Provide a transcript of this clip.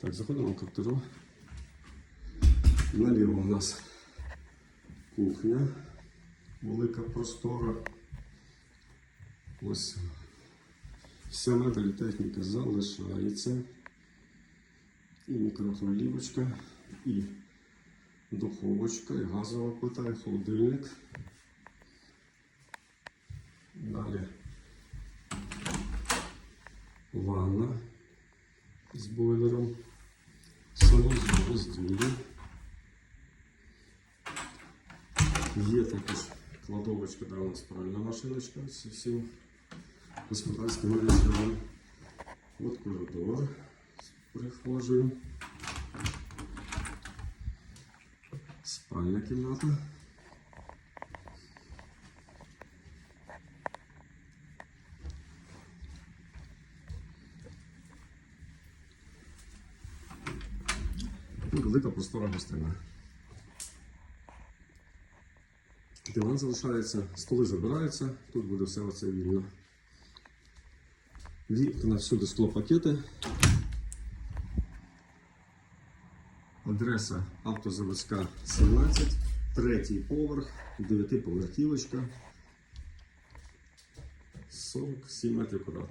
Так, заходимо в квартиру. Наліво у нас кухня, велика простора. Ось вся мебель техніка залишається. І мікрохвилівочка, і духовочка, і газова плита, і холодильник. Далі ванна з бойлером, санузел розділі. Є також кладовочка, де у нас пральна машиночка з всім господарськими речами. От коридор з прихожею. Спальня кімната. І велика простора гостина. Диван залишається, столи забираються, тут буде все оце вільно. Вікна всюди склопакети. Адреса автозаводська 17, третій поверх, дев'ятиповерхівочка. 47 метрів квадратних.